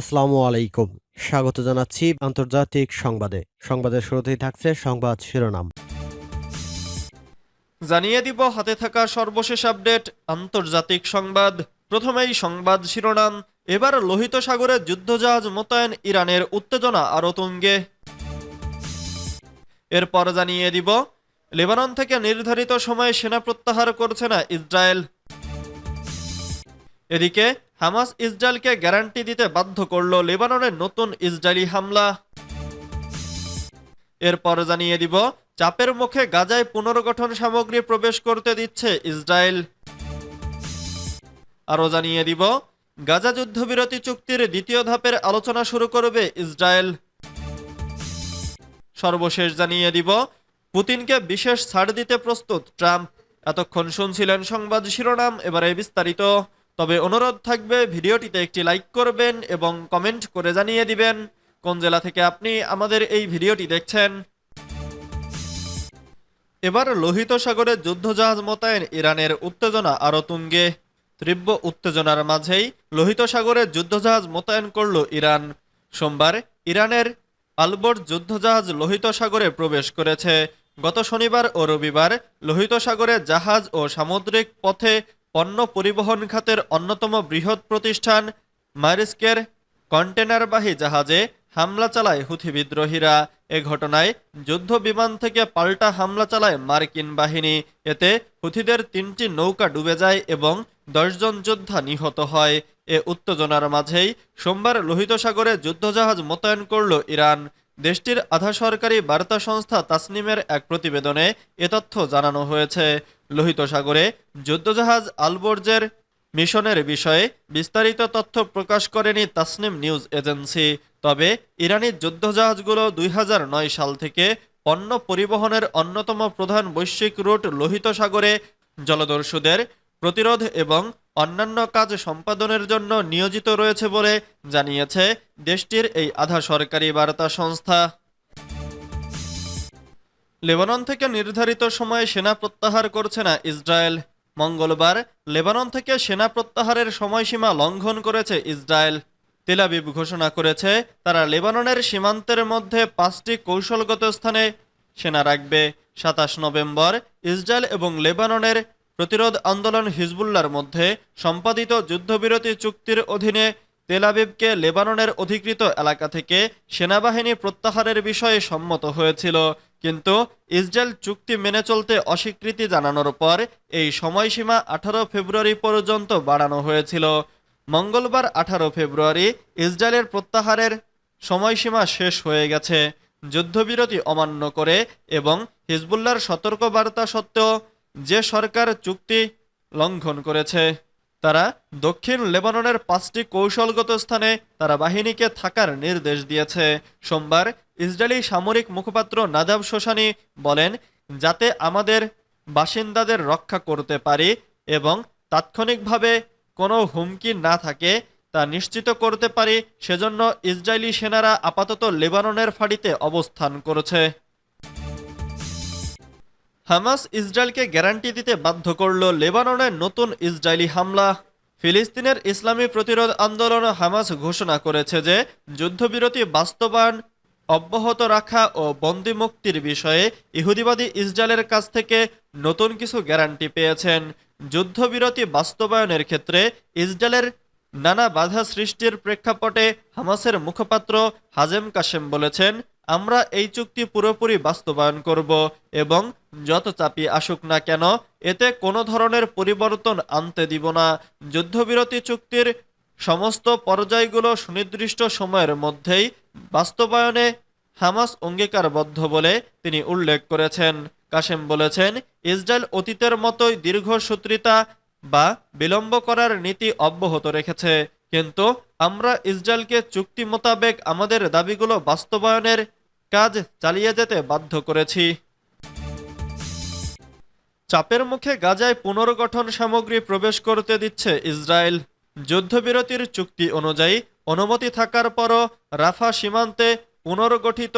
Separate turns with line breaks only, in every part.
আসসালামু আলাইকুম স্বাগত জানাচ্ছি আন্তর্জাতিক সংবাদে সংবাদের শুরুতেই থাকছে সংবাদ শিরোনাম
জানিয়ে দিব হাতে থাকা সর্বশেষ আপডেট আন্তর্জাতিক সংবাদ প্রথমেই সংবাদ শিরোনাম এবার লোহিত সাগরে যুদ্ধজাহাজ মোতায়েন ইরানের উত্তেজনা আরও তুঙ্গে এরপর জানিয়ে দিব লেবানন থেকে নির্ধারিত সময়ে সেনা প্রত্যাহার করছে না ইসরায়েল এদিকে হামাস ইসরায়েলকে গ্যারান্টি দিতে বাধ্য করল লেবাননের নতুন ইসরায়েলি হামলা এরপর জানিয়ে দিব চাপের মুখে গাজায় পুনর্গঠন সামগ্রী প্রবেশ করতে দিচ্ছে ইসরায়েল আরও জানিয়ে দিব গাজা যুদ্ধবিরতি চুক্তির দ্বিতীয় ধাপের আলোচনা শুরু করবে ইসরায়েল সর্বশেষ জানিয়ে দিব পুতিনকে বিশেষ ছাড় দিতে প্রস্তুত ট্রাম্প এতক্ষণ শুনছিলেন সংবাদ শিরোনাম এবারে বিস্তারিত তবে অনুরোধ থাকবে ভিডিওটিতে একটি লাইক করবেন এবং কমেন্ট করে জানিয়ে দিবেন কোন জেলা থেকে আপনি আমাদের এই ভিডিওটি দেখছেন এবার লোহিত সাগরে যুদ্ধজাহাজ মোতায়েন ইরানের উত্তেজনা আরও তুঙ্গে তীব্র উত্তেজনার মাঝেই লোহিত সাগরে যুদ্ধজাহাজ মোতায়েন করল ইরান সোমবার ইরানের আলবর যুদ্ধজাহাজ লোহিত সাগরে প্রবেশ করেছে গত শনিবার ও রবিবার লোহিত সাগরে জাহাজ ও সামুদ্রিক পথে পণ্য পরিবহন খাতের অন্যতম বৃহৎ প্রতিষ্ঠান মারিস্কের কন্টেনারবাহী জাহাজে হামলা চালায় হুথি বিদ্রোহীরা এ ঘটনায় যুদ্ধ বিমান থেকে পাল্টা হামলা চালায় মার্কিন বাহিনী এতে হুথিদের তিনটি নৌকা ডুবে যায় এবং দশজন যোদ্ধা নিহত হয় এ উত্তেজনার মাঝেই সোমবার লোহিত সাগরে যুদ্ধজাহাজ মোতায়েন করল ইরান দেশটির আধা সরকারি বার্তা সংস্থা তাসনিমের এক প্রতিবেদনে এ তথ্য জানানো হয়েছে লোহিত সাগরে যুদ্ধজাহাজ আলবোর্জের মিশনের বিষয়ে বিস্তারিত তথ্য প্রকাশ করেনি তাসনিম নিউজ এজেন্সি তবে ইরানি যুদ্ধজাহাজগুলো দুই সাল থেকে পণ্য পরিবহনের অন্যতম প্রধান বৈশ্বিক রুট লোহিত সাগরে জলদস্যুদের প্রতিরোধ এবং অন্যান্য কাজ সম্পাদনের জন্য নিয়োজিত রয়েছে বলে জানিয়েছে দেশটির এই আধা সরকারি বার্তা সংস্থা লেবানন থেকে নির্ধারিত সময়ে সেনা প্রত্যাহার করছে না ইসরায়েল মঙ্গলবার লেবানন থেকে সেনা প্রত্যাহারের সময়সীমা লঙ্ঘন করেছে ইসরায়েল তেলাবিব ঘোষণা করেছে তারা লেবাননের সীমান্তের মধ্যে পাঁচটি কৌশলগত স্থানে সেনা রাখবে সাতাশ নভেম্বর ইসরায়েল এবং লেবাননের প্রতিরোধ আন্দোলন হিজবুল্লার মধ্যে সম্পাদিত যুদ্ধবিরতি চুক্তির অধীনে তেলাবিবকে লেবাননের অধিকৃত এলাকা থেকে সেনাবাহিনী প্রত্যাহারের বিষয়ে সম্মত হয়েছিল কিন্তু ইসরায়েল চুক্তি মেনে চলতে অস্বীকৃতি জানানোর পর এই সময়সীমা আঠারো ফেব্রুয়ারি পর্যন্ত বাড়ানো হয়েছিল মঙ্গলবার আঠারো ফেব্রুয়ারি ইসরায়েলের প্রত্যাহারের সময়সীমা শেষ হয়ে গেছে যুদ্ধবিরতি অমান্য করে এবং হিজবুল্লার সতর্কবার্তা সত্ত্বেও যে সরকার চুক্তি লঙ্ঘন করেছে তারা দক্ষিণ লেবাননের পাঁচটি কৌশলগত স্থানে তারা বাহিনীকে থাকার নির্দেশ দিয়েছে সোমবার ইসরায়েলি সামরিক মুখপাত্র নাদাব শোসানি বলেন যাতে আমাদের বাসিন্দাদের রক্ষা করতে পারি এবং তাৎক্ষণিকভাবে কোনো হুমকি না থাকে তা নিশ্চিত করতে পারি সেজন্য ইসরায়েলি সেনারা আপাতত লেবাননের ফাঁড়িতে অবস্থান করেছে হামাস ইসরায়েলকে গ্যারান্টি দিতে বাধ্য করল লেবাননের নতুন ইসরায়েলি হামলা ফিলিস্তিনের ইসলামী প্রতিরোধ আন্দোলন হামাস ঘোষণা করেছে যে যুদ্ধবিরতি বাস্তবায়ন অব্যাহত রাখা ও মুক্তির বিষয়ে ইহুদিবাদী ইসরায়েলের কাছ থেকে নতুন কিছু গ্যারান্টি পেয়েছেন যুদ্ধবিরতি বাস্তবায়নের ক্ষেত্রে ইসরায়েলের নানা বাধা সৃষ্টির প্রেক্ষাপটে হামাসের মুখপাত্র হাজেম কাশেম বলেছেন আমরা এই চুক্তি পুরোপুরি বাস্তবায়ন করব এবং যত চাপি আসুক না কেন এতে কোনো ধরনের পরিবর্তন আনতে দিব না যুদ্ধবিরতি চুক্তির সমস্ত পর্যায়গুলো সুনির্দিষ্ট সময়ের মধ্যেই বাস্তবায়নে হামাস অঙ্গীকারবদ্ধ বলে তিনি উল্লেখ করেছেন কাশেম বলেছেন ইসরায়েল অতীতের মতোই দীর্ঘসূত্রিতা বা বিলম্ব করার নীতি অব্যাহত রেখেছে কিন্তু আমরা ইসরায়েলকে চুক্তি মোতাবেক আমাদের দাবিগুলো বাস্তবায়নের কাজ চালিয়ে যেতে বাধ্য করেছি চাপের মুখে গাজায় পুনর্গঠন সামগ্রী প্রবেশ করতে দিচ্ছে ইসরায়েল যুদ্ধবিরতির চুক্তি অনুযায়ী অনুমতি থাকার পরও রাফা সীমান্তে পুনর্গঠিত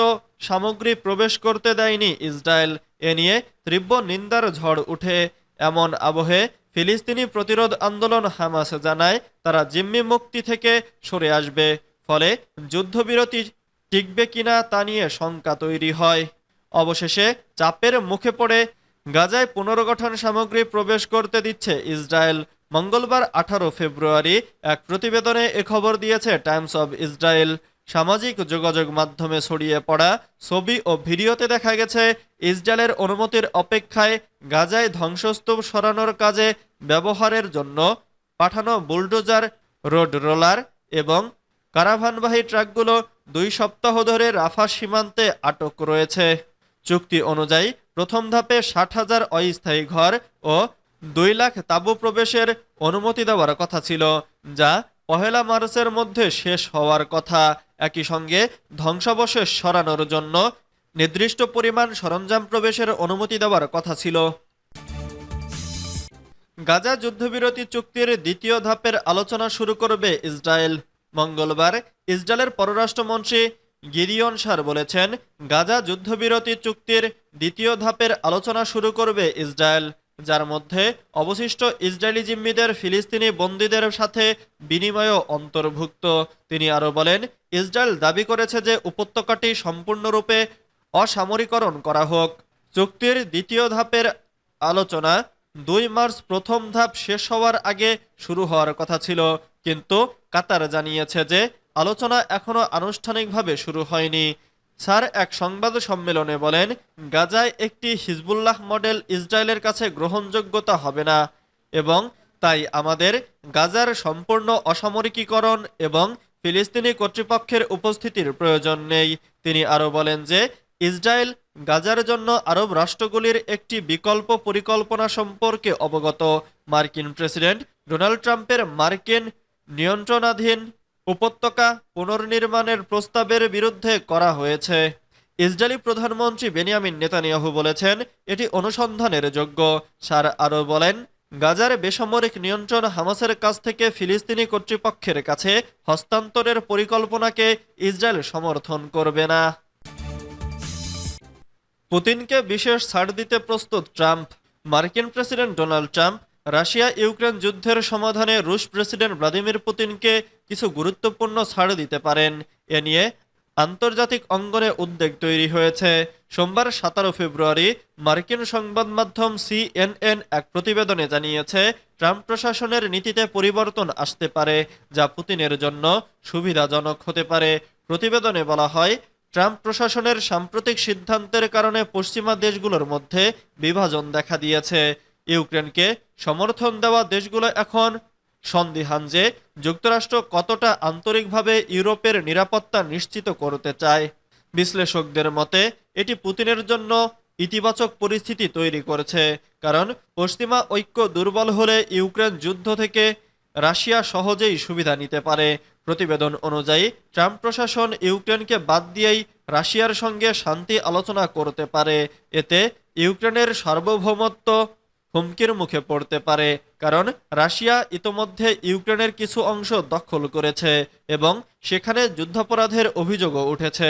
সামগ্রী প্রবেশ করতে দেয়নি ইসরায়েল এ নিয়ে তীব্র নিন্দার ঝড় উঠে এমন আবহে ফিলিস্তিনি প্রতিরোধ আন্দোলন হামাস জানায় তারা জিম্মি মুক্তি থেকে সরে আসবে ফলে যুদ্ধবিরতি টিকবে কিনা তা নিয়ে শঙ্কা তৈরি হয় অবশেষে চাপের মুখে পড়ে গাজায় পুনর্গঠন সামগ্রী প্রবেশ করতে দিচ্ছে ইসরায়েল মঙ্গলবার আঠারো ফেব্রুয়ারি এক প্রতিবেদনে এ খবর দিয়েছে টাইমস অব ইসরায়েল সামাজিক যোগাযোগ মাধ্যমে ছড়িয়ে পড়া ছবি ও ভিডিওতে দেখা গেছে ইসরায়েলের অনুমতির অপেক্ষায় গাজায় ধ্বংসস্তূপ সরানোর কাজে ব্যবহারের জন্য পাঠানো বুলডোজার রোড রোলার এবং কারাভানবাহী ট্রাকগুলো দুই সপ্তাহ ধরে রাফা সীমান্তে আটক রয়েছে চুক্তি অনুযায়ী প্রথম ধাপে ষাট হাজার অস্থায়ী ঘর ও দুই লাখ তাঁবু প্রবেশের অনুমতি দেওয়ার কথা ছিল যা পহেলা মার্চের মধ্যে শেষ হওয়ার কথা একই সঙ্গে ধ্বংসাবশেষ সরানোর জন্য নির্দিষ্ট পরিমাণ সরঞ্জাম প্রবেশের অনুমতি দেওয়ার কথা ছিল গাজা যুদ্ধবিরতি চুক্তির দ্বিতীয় ধাপের আলোচনা শুরু করবে ইসরায়েল মঙ্গলবার ইসরায়েলের পররাষ্ট্রমন্ত্রী গিরিয়ন সার বলেছেন গাজা যুদ্ধবিরতি চুক্তির দ্বিতীয় ধাপের আলোচনা শুরু করবে ইসরায়েল যার মধ্যে অবশিষ্ট ইসরায়েলি জিম্মিদের ফিলিস্তিনি বন্দীদের সাথে বিনিময় অন্তর্ভুক্ত তিনি আরও বলেন ইসরায়েল দাবি করেছে যে উপত্যকাটি সম্পূর্ণরূপে অসামরিকরণ করা হোক চুক্তির দ্বিতীয় ধাপের আলোচনা দুই মার্চ প্রথম ধাপ শেষ হওয়ার আগে শুরু হওয়ার কথা ছিল কিন্তু কাতার জানিয়েছে যে আলোচনা এখনও আনুষ্ঠানিকভাবে শুরু হয়নি স্যার এক সংবাদ সম্মেলনে বলেন গাজায় একটি হিজবুল্লাহ মডেল ইসরায়েলের কাছে গ্রহণযোগ্যতা হবে না এবং তাই আমাদের গাজার সম্পূর্ণ অসামরিকীকরণ এবং ফিলিস্তিনি কর্তৃপক্ষের উপস্থিতির প্রয়োজন নেই তিনি আরও বলেন যে ইসরায়েল গাজার জন্য আরব রাষ্ট্রগুলির একটি বিকল্প পরিকল্পনা সম্পর্কে অবগত মার্কিন প্রেসিডেন্ট ডোনাল্ড ট্রাম্পের মার্কিন নিয়ন্ত্রণাধীন উপত্যকা পুনর্নির্মাণের প্রস্তাবের বিরুদ্ধে করা হয়েছে ইসরায়েলি প্রধানমন্ত্রী বেনিয়ামিন নেতানিয়াহু বলেছেন এটি অনুসন্ধানের যোগ্য সার আরও বলেন গাজার বেসামরিক নিয়ন্ত্রণ হামাসের কাছ থেকে ফিলিস্তিনি কর্তৃপক্ষের কাছে হস্তান্তরের পরিকল্পনাকে ইসরায়েল সমর্থন করবে না পুতিনকে বিশেষ ছাড় দিতে প্রস্তুত ট্রাম্প মার্কিন president Donald Trump Russia Ukraine যুদ্ধের সমাধানে রুশ প্রেসিডেন্ট ভ্লাদিমির পুতিনকে কিছু গুরুত্বপূর্ণ ছাড় দিতে পারেন এ নিয়ে আন্তর্জাতিক অঙ্গনে উদ্বেগ তৈরি হয়েছে সোমবার সতেরো ফেব্রুয়ারি মার্কিন সংবাদ মাধ্যম সিএনএন এক প্রতিবেদনে জানিয়েছে ট্রাম্প প্রশাসনের নীতিতে পরিবর্তন আসতে পারে যা পুতিনের জন্য সুবিধাজনক হতে পারে প্রতিবেদনে বলা হয় ট্রাম্প প্রশাসনের সাম্প্রতিক সিদ্ধান্তের কারণে পশ্চিমা দেশগুলোর মধ্যে বিভাজন দেখা দিয়েছে ইউক্রেনকে সমর্থন দেওয়া দেশগুলো এখন সন্দিহান যে যুক্তরাষ্ট্র কতটা আন্তরিকভাবে ইউরোপের নিরাপত্তা নিশ্চিত করতে চায় বিশ্লেষকদের মতে এটি পুতিনের জন্য ইতিবাচক পরিস্থিতি তৈরি করেছে কারণ পশ্চিমা ঐক্য দুর্বল হলে ইউক্রেন যুদ্ধ থেকে রাশিয়া সহজেই সুবিধা নিতে পারে প্রতিবেদন অনুযায়ী ট্রাম্প প্রশাসন ইউক্রেনকে বাদ দিয়েই রাশিয়ার সঙ্গে শান্তি আলোচনা করতে পারে এতে ইউক্রেনের সার্বভৌমত্ব হুমকির মুখে পড়তে পারে কারণ রাশিয়া ইতোমধ্যে ইউক্রেনের কিছু অংশ দখল করেছে এবং সেখানে যুদ্ধাপরাধের অভিযোগও উঠেছে